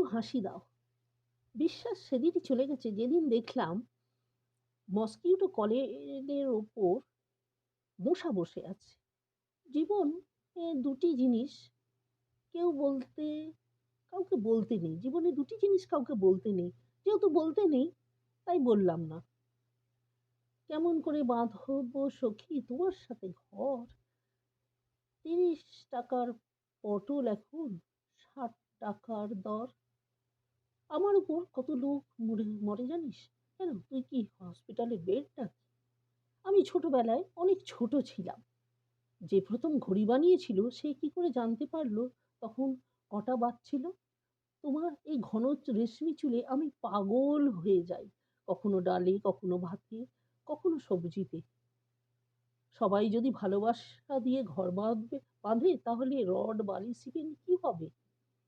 একটু হাসি দাও। বিশ্বাস সেদিনই চলে গেছে। যেদিন দেখলাম মস্কিউটো কলের ওপর মশা বসে আছে। জীবন দুটি জিনিস কেউ বলতে, কাউকে বলতে নেই। জীবনে দুটি জিনিস কাউকে বলতে নেই। যেহেতু বলতে নেই, তাই বললাম না। কেমন করে বাঁধব সখী তোমার সাথে ঘর? তিরিশ টাকার পটল এখন, ষাট টাকার দর। আমার উপর কত লোক মরে মরে জানিস? কেন? তুই কি হসপিটালে বেড নাকি? আমি ছোটবেলায় অনেক ছোট ছিলাম। যে প্রথম ঘড়ি বানিয়েছিল, সে কি করে জানতে পারল? তখন কটা বাজছিল তোমার এই ঘন রেশমি চুলে আমি পাগল হয়ে যাই। কখনো ডালে, কখনো ভাতে, কখনো সবজিতে। সবাই যদি ভালোবাসা দিয়ে ঘর বাঁধবে, বাঁধে, তাহলে রড, বালি, সিমেন্ট কি হবে?